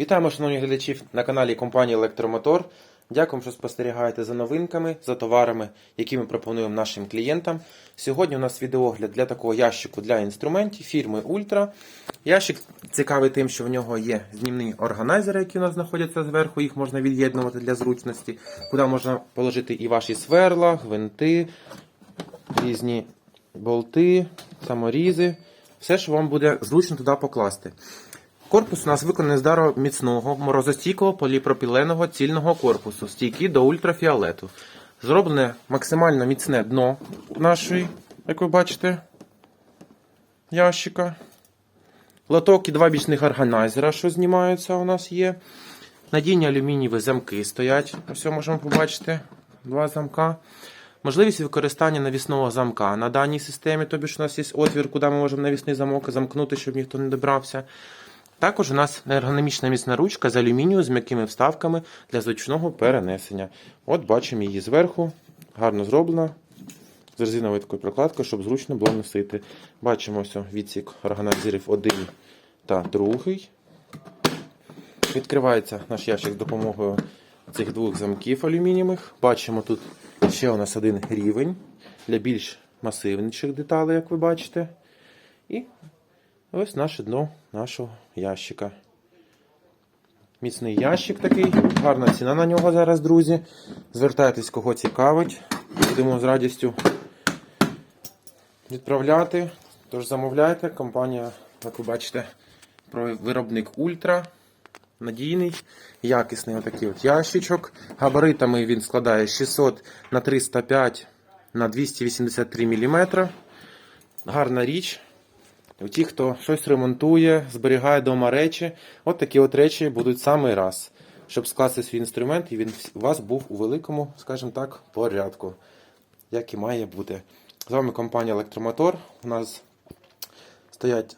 Вітаємо, шановні глядачі на каналі компанії Електромотор. Дякуємо, що спостерігаєте за новинками, за товарами, які ми пропонуємо нашим клієнтам. Сьогодні у нас відеогляд для такого ящику для інструментів фірми Ультра. Ящик цікавий тим, що в нього є знімні органайзери, які у нас знаходяться зверху. Їх можна від'єднувати для зручності, куди можна положити і ваші сверла, гвинти, різні болти, саморізи. Все, що вам буде зручно туди покласти. Корпус у нас виконаний з дароміцного, морозостійкого поліпропіленого цільного корпусу, стійкий до ультрафіолету. Зроблене максимально міцне дно нашої, як ви бачите, ящика. Лоток і два бічних органайзера, що знімаються, у нас є. Надійні алюмінієві замки стоять. Ось можемо побачити. Два замка. Можливість використання навісного замка на даній системі, тобі ж у нас є отвір, куди ми можемо навісний замок замкнути, щоб ніхто не добрався. Також у нас ергономічна міцна ручка з алюмінію з м'якими вставками для зручного перенесення. От бачимо її зверху, гарно зроблена. З резиновою такою прокладкою, щоб зручно було носити. Бачимо ось відсік органайзерів один та другий. Відкривається наш ящик з допомогою цих двох замків алюмінієвих. Бачимо тут ще у нас один рівень для більш масивніших деталей, як ви бачите. І ось наше дно нашого ящика. Міцний ящик такий, гарна ціна на нього зараз, друзі. Звертайтесь, кого цікавить. Будемо з радістю відправляти. Тож замовляйте. Компанія, як ви бачите, про виробник Ультра. Надійний, якісний отакий от ящичок. Габаритами він складає 600 на 305 на 283 мм. Гарна річ. Ті, хто щось ремонтує, зберігає вдома речі, от такі от речі будуть самий раз, щоб скласти свій інструмент, і він у вас був у великому, скажімо так, порядку, як і має бути. З вами компанія Електромотор. У нас стоять